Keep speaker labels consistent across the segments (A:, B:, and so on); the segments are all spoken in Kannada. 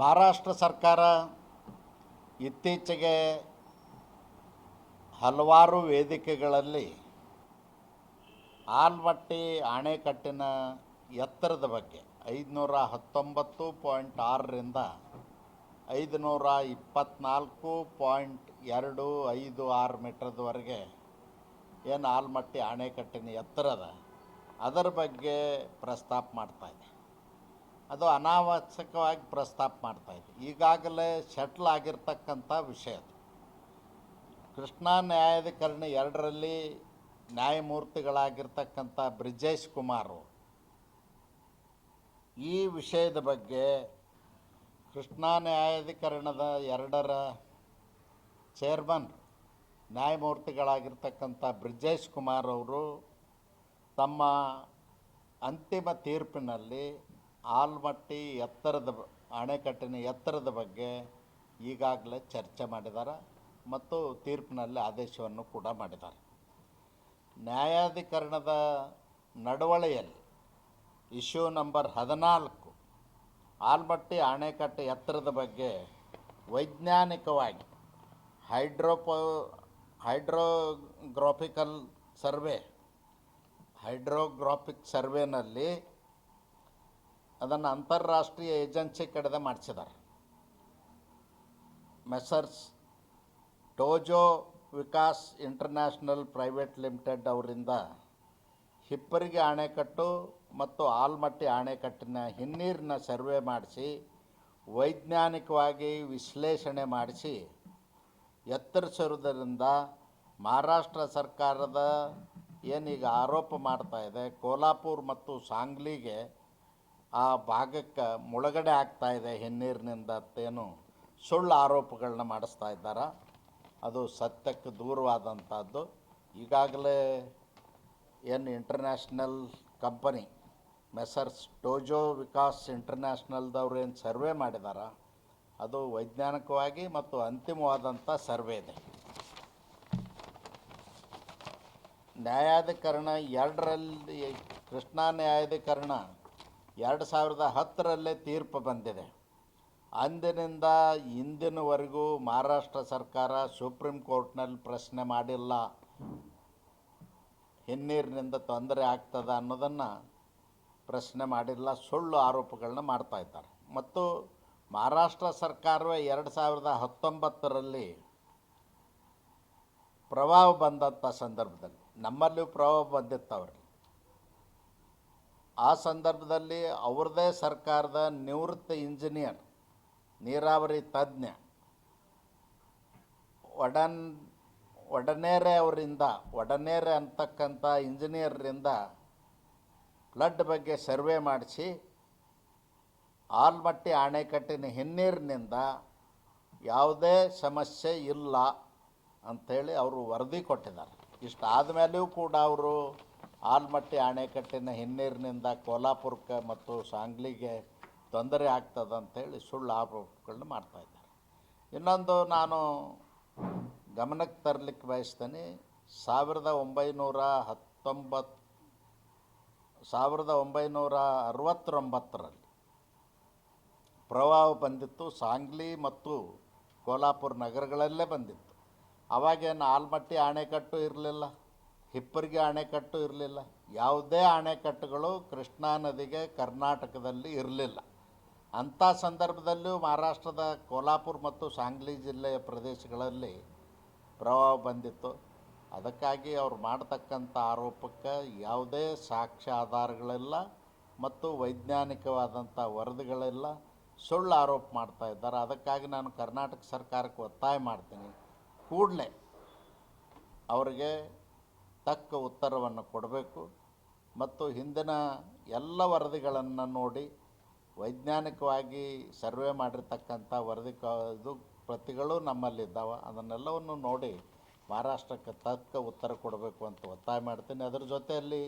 A: ಮಹಾರಾಷ್ಟ್ರ ಸರ್ಕಾರ ಇತ್ತೀಚೆಗೆ ಹಲವಾರು ವೇದಿಕೆಗಳಲ್ಲಿ ಆಲ್ಮಟ್ಟಿ ಅಣೆಕಟ್ಟಿನ ಎತ್ತರದ ಬಗ್ಗೆ ಐದುನೂರ ಹತ್ತೊಂಬತ್ತು ಪಾಯಿಂಟ್ ಆರರಿಂದ ಐದುನೂರ ಇಪ್ಪತ್ತ್ನಾಲ್ಕು ಪಾಯಿಂಟ್ ಎರಡು ಐದು ಆರು ಮೀಟ್ರದವರೆಗೆ ಏನು ಆಲ್ಮಟ್ಟಿ ಅಣೆಕಟ್ಟಿನ ಎತ್ತರದ, ಅದರ ಬಗ್ಗೆ ಪ್ರಸ್ತಾಪ ಮಾಡ್ತಾಯಿದೆ ಅದು ಅನಾವಶ್ಯಕವಾಗಿ ಪ್ರಸ್ತಾಪ ಮಾಡ್ತಾಯಿದೆ ಈಗಾಗಲೇ ಸೆಟ್ಲ್ ಆಗಿರ್ತಕ್ಕಂಥ ವಿಷಯ ಅದು. ಕೃಷ್ಣ ನ್ಯಾಯಾಧಿಕರಣ ಎರಡರಲ್ಲಿ ನ್ಯಾಯಮೂರ್ತಿಗಳಾಗಿರ್ತಕ್ಕಂಥ ಬ್ರಿಜೇಶ್ ಕುಮಾರ್ ಈ ವಿಷಯದ ಬಗ್ಗೆ ಕೃಷ್ಣ ನ್ಯಾಯಾಧಿಕರಣದ ಎರಡರ ಚೇರ್ಮನ್ ನ್ಯಾಯಮೂರ್ತಿಗಳಾಗಿರ್ತಕ್ಕಂಥ ಬ್ರಿಜೇಶ್ ಕುಮಾರ್ ಅವರು ತಮ್ಮ ಅಂತಿಮ ತೀರ್ಪಿನಲ್ಲಿ ಆಲ್ಮಟ್ಟಿ ಎತ್ತರದ ಅಣೆಕಟ್ಟಿನ ಎತ್ತರದ ಬಗ್ಗೆ ಈಗಾಗಲೇ ಚರ್ಚೆ ಮಾಡಿದ್ದಾರೆ ಮತ್ತು ತೀರ್ಪಿನಲ್ಲಿ ಆದೇಶವನ್ನು ಕೂಡ ಮಾಡಿದ್ದಾರೆ. ನ್ಯಾಯಾಧಿಕರಣದ ನಡವಳಿಯಲ್ಲಿ ಇಶ್ಯೂ ನಂಬರ್ ಹದಿನಾಲ್ಕು, ಆಲ್ಮಟ್ಟಿ ಅಣೆಕಟ್ಟೆ ಎತ್ತರದ ಬಗ್ಗೆ ವೈಜ್ಞಾನಿಕವಾಗಿ ಹೈಡ್ರೋಪೋ, ಹೈಡ್ರೋಗ್ರಾಫಿಕಲ್ ಸರ್ವೆ, ಹೈಡ್ರೋಗ್ರಾಫಿಕ್ ಸರ್ವೆನಲ್ಲಿ ಅದನ್ನು ಅಂತಾರಾಷ್ಟ್ರೀಯ ಏಜೆನ್ಸಿ ಕಡೆದ ಮಾಡಿಸಿದ್ದಾರೆ messrs Tojo Vikas international private limited ಅವರಿಂದ ಹಿಪ್ಪರಿಗೆ ಅಣೆಕಟ್ಟು ಮತ್ತು ಆಲ್ಮಟ್ಟಿ ಅಣೆಕಟ್ಟಿನ ಹಿನ್ನೀರಿನ ಸರ್ವೆ ಮಾಡಿಸಿ, ವೈಜ್ಞಾನಿಕವಾಗಿ ವಿಶ್ಲೇಷಣೆ ಮಾಡಿಸಿ, ಎತ್ತರಿಸಿರುವುದರಿಂದ ಮಹಾರಾಷ್ಟ್ರ ಸರ್ಕಾರದ ಏನೀಗ ಆರೋಪ ಮಾಡ್ತಾ ಇದೆ ಕೋಲ್ಹಾಪುರ್ ಮತ್ತು ಸಾಂಗ್ಲಿಗೆ ಆ ಭಾಗಕ್ಕೆ ಮುಳುಗಡೆ ಆಗ್ತಾ ಇದೆ ಹಿನ್ನೀರಿನಿಂದ ಅಂತೇನು ಸುಳ್ಳು ಆರೋಪಗಳನ್ನ ಮಾಡಿಸ್ತಾ ಇದ್ದಾರೆ? ಅದು ಸತ್ಯಕ್ಕೆ ದೂರವಾದಂಥದ್ದು. ಈಗಾಗಲೇ ಏನು international company, messrs Tojo Vikas ಇಂಟರ್ನ್ಯಾಷನಲ್ದವ್ರು ಏನು ಸರ್ವೆ ಮಾಡಿದಾರ? ಅದು ವೈಜ್ಞಾನಿಕವಾಗಿ ಮತ್ತು ಅಂತಿಮವಾದಂಥ ಸರ್ವೆ ಇದೆ. ನ್ಯಾಯಾಧಿಕರಣ ಎರಡರಲ್ಲಿ ಕೃಷ್ಣಾ ನ್ಯಾಯಾಧಿಕರಣ ಎರಡು ಸಾವಿರದ ಹತ್ತರಲ್ಲೇ ತೀರ್ಪು ಬಂದಿದೆ. ಅಂದಿನಿಂದ ಇಂದಿನವರೆಗೂ ಮಹಾರಾಷ್ಟ್ರ ಸರ್ಕಾರ ಸುಪ್ರೀಂ ಕೋರ್ಟ್ನಲ್ಲಿ ಪ್ರಶ್ನೆ ಮಾಡಿಲ್ಲ. ಹಿನ್ನೀರಿನಿಂದ ತೊಂದರೆ ಆಗ್ತದ ಅನ್ನೋದನ್ನು ಪ್ರಶ್ನೆ ಮಾಡಿಲ್ಲ. ಸುಳ್ಳು ಆರೋಪಗಳನ್ನ ಮಾಡ್ತಾ ಇದ್ದಾರೆ. ಮತ್ತು ಮಹಾರಾಷ್ಟ್ರ ಸರ್ಕಾರವೇ ಎರಡು ಸಾವಿರದ ಹತ್ತೊಂಬತ್ತರಲ್ಲಿ ಪ್ರಭಾವ ಬಂದಂಥ ಸಂದರ್ಭದಲ್ಲಿ ನಮ್ಮಲ್ಲಿಯೂ ಪ್ರಭಾವ ಬಂದಿತ್ತು ಆ ಸಂದರ್ಭದಲ್ಲಿ ಅವ್ರದ್ದೇ ಸರ್ಕಾರದ ನಿವೃತ್ತ ಇಂಜಿನಿಯರ್, ನೀರಾವರಿ ತಜ್ಞ ಒಡನ್, ಒಡನೇರೆ ಅವರಿಂದ, ಒಡನೇರೆ ಅಂತಕ್ಕಂಥ ಇಂಜಿನಿಯರ್ರಿಂದ ಫ್ಲಡ್ ಬಗ್ಗೆ ಸರ್ವೆ ಮಾಡಿಸಿ, ಆಲ್ಮಟ್ಟಿ ಅಣೆಕಟ್ಟಿನ ಹಿನ್ನೀರಿನಿಂದ ಯಾವುದೇ ಸಮಸ್ಯೆ ಇಲ್ಲ ಅಂಥೇಳಿ ಅವರು ವರದಿ ಕೊಟ್ಟಿದ್ದಾರೆ. ಇಷ್ಟು ಆದಮೇಲೆಯೂ ಕೂಡ ಅವರು ಆಲ್ಮಟ್ಟಿ ಅಣೆಕಟ್ಟಿನ ಹಿನ್ನೀರಿನಿಂದ ಕೋಲಾಪುರಕ್ಕೆ ಮತ್ತು ಸಾಂಗ್ಲಿಗೆ ತೊಂದರೆ ಆಗ್ತದೆ ಅಂಥೇಳಿ ಸುಳ್ಳು ಆರೋಪಗಳನ್ನ ಮಾಡ್ತಾಯಿದ್ದಾರೆ ಇನ್ನೊಂದು ನಾನು ಗಮನಕ್ಕೆ ತರಲಿಕ್ಕೆ ಬಯಸ್ತೇನೆ, ಸಾವಿರದ ಒಂಬೈನೂರ ಹತ್ತೊಂಬತ್ತು ಸಾವಿರದ ಒಂಬೈನೂರ ಅರವತ್ತೊಂಬತ್ತರಲ್ಲಿ ಪ್ರವಾಹ ಬಂದಿತ್ತು, ಸಾಂಗ್ಲಿ ಮತ್ತು ಕೋಲ್ಹಾಪುರ ನಗರಗಳಲ್ಲೇ ಬಂದಿತ್ತು. ಅವಾಗೇನು ಆಲ್ಮಟ್ಟಿ ಅಣೆಕಟ್ಟು ಇರಲಿಲ್ಲ. ಹಿಪ್ಪರಿಗೆ ಅಣೆಕಟ್ಟು ಇರಲಿಲ್ಲ. ಯಾವುದೇ ಅಣೆಕಟ್ಟುಗಳು ಕೃಷ್ಣಾ ನದಿಗೆ ಕರ್ನಾಟಕದಲ್ಲಿ ಇರಲಿಲ್ಲ. ಅಂಥ ಸಂದರ್ಭದಲ್ಲೂ ಮಹಾರಾಷ್ಟ್ರದ ಕೋಲ್ಹಾಪುರ ಮತ್ತು ಸಾಂಗ್ಲಿ ಜಿಲ್ಲೆಯ ಪ್ರದೇಶಗಳಲ್ಲಿ ಪ್ರವಾಹ ಬಂದಿತ್ತು. ಅದಕ್ಕಾಗಿ ಅವ್ರು ಮಾಡ್ತಕ್ಕಂಥ ಆರೋಪಕ್ಕೆ ಯಾವುದೇ ಸಾಕ್ಷ್ಯ ಆಧಾರಗಳಿಲ್ಲ ಮತ್ತು ವೈಜ್ಞಾನಿಕವಾದಂಥ ವರದಿಗಳಿಲ್ಲ. ಸುಳ್ಳು ಆರೋಪ ಮಾಡ್ತಾ ಇದ್ದಾರೆ. ಅದಕ್ಕಾಗಿ ನಾನು ಕರ್ನಾಟಕ ಸರ್ಕಾರಕ್ಕೆ ಒತ್ತಾಯ ಮಾಡ್ತೀನಿ. ಕೂಡಲೇ ಅವರಿಗೆ ತಕ್ಕ ಉತ್ತರವನ್ನು ಕೊಡಬೇಕು ಮತ್ತು ಹಿಂದಿನ ಎಲ್ಲ ವರದಿಗಳನ್ನು ನೋಡಿ ವೈಜ್ಞಾನಿಕವಾಗಿ ಸರ್ವೆ ಮಾಡಿರ್ತಕ್ಕಂಥ ವರದಿ ಕ ಇದು ಪ್ರತಿಗಳು ನಮ್ಮಲ್ಲಿದ್ದಾವೆ. ಅದನ್ನೆಲ್ಲವನ್ನು ನೋಡಿ ಮಹಾರಾಷ್ಟ್ರಕ್ಕೆ ತಕ್ಕ ಉತ್ತರ ಕೊಡಬೇಕು ಅಂತ ಒತ್ತಾಯ ಮಾಡ್ತೀನಿ. ಅದರ ಜೊತೆಯಲ್ಲಿ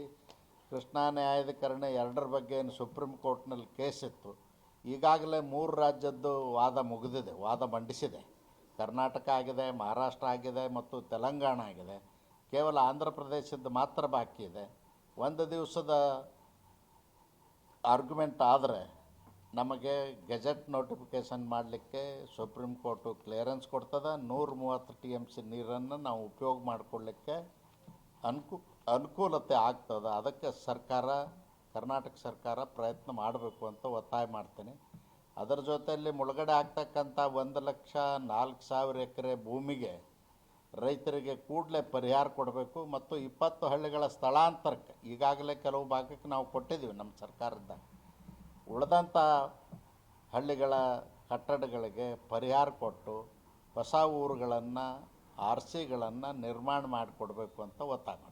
A: ಕೃಷ್ಣಾ ನ್ಯಾಯಾಧಿಕರಣ ಎರಡರ ಬಗ್ಗೆ ಏನು ಸುಪ್ರೀಂ ಕೋರ್ಟ್ನಲ್ಲಿ ಕೇಸ್ ಇತ್ತು. ಈಗಾಗಲೇ ಮೂರು ರಾಜ್ಯದ್ದು ವಾದ ಮುಗಿದಿದೆ, ವಾದ ಮಂಡಿಸಿದೆ. ಕರ್ನಾಟಕ ಆಗಿದೆ, ಮಹಾರಾಷ್ಟ್ರ ಆಗಿದೆ ಮತ್ತು ತೆಲಂಗಾಣ ಆಗಿದೆ. ಕೇವಲ ಆಂಧ್ರ ಪ್ರದೇಶದ್ದು ಮಾತ್ರ ಬಾಕಿ ಇದೆ. ಒಂದು ದಿವಸದ ಆರ್ಗ್ಯುಮೆಂಟ್ ಆದರೆ ನಮಗೆ ಗೆಜೆಟ್ ನೋಟಿಫಿಕೇಷನ್ ಮಾಡಲಿಕ್ಕೆ ಸುಪ್ರೀಂ ಕೋರ್ಟು ಕ್ಲಿಯರೆನ್ಸ್ ಕೊಡ್ತದೆ. ನೂರ ಮೂವತ್ತು ಟಿ ಎಂ ಸಿ ನೀರನ್ನು ನಾವು ಉಪಯೋಗ ಮಾಡಿಕೊಳ್ಳಿಕ್ಕೆ ಅನುಕೂ, ಅನುಕೂಲತೆ ಆಗ್ತದೆ. ಅದಕ್ಕೆ ಸರ್ಕಾರ, ಕರ್ನಾಟಕ ಸರ್ಕಾರ ಪ್ರಯತ್ನ ಮಾಡಬೇಕು ಅಂತ ಒತ್ತಾಯ ಮಾಡ್ತೀನಿ. ಅದರ ಜೊತೆಯಲ್ಲಿ ಮುಳುಗಡೆ ಆಗ್ತಕ್ಕಂಥ ಒಂದು ಲಕ್ಷ ನಾಲ್ಕು ಸಾವಿರ ಎಕರೆ ಭೂಮಿಗೆ ರೈತರಿಗೆ ಕೂಡಲೇ ಪರಿಹಾರ ಕೊಡಬೇಕು ಮತ್ತು ಇಪ್ಪತ್ತು ಹಳ್ಳಿಗಳ ಸ್ಥಳಾಂತರಕ್ಕೆ ಈಗಾಗಲೇ ಕೆಲವು ಭಾಗಕ್ಕೆ ನಾವು ಕೊಟ್ಟಿದ್ದೀವಿ ನಮ್ಮ ಸರ್ಕಾರದ ಉಳಿದಂಥ ಹಳ್ಳಿಗಳ ಕಟ್ಟಡಗಳಿಗೆ ಪರಿಹಾರ ಕೊಟ್ಟು ಹೊಸ ಊರುಗಳನ್ನು, ಆರ್ ಸಿಗಳನ್ನು ನಿರ್ಮಾಣ ಮಾಡಿಕೊಡ್ಬೇಕು ಅಂತ ಮಾಡ್ತೀನಿ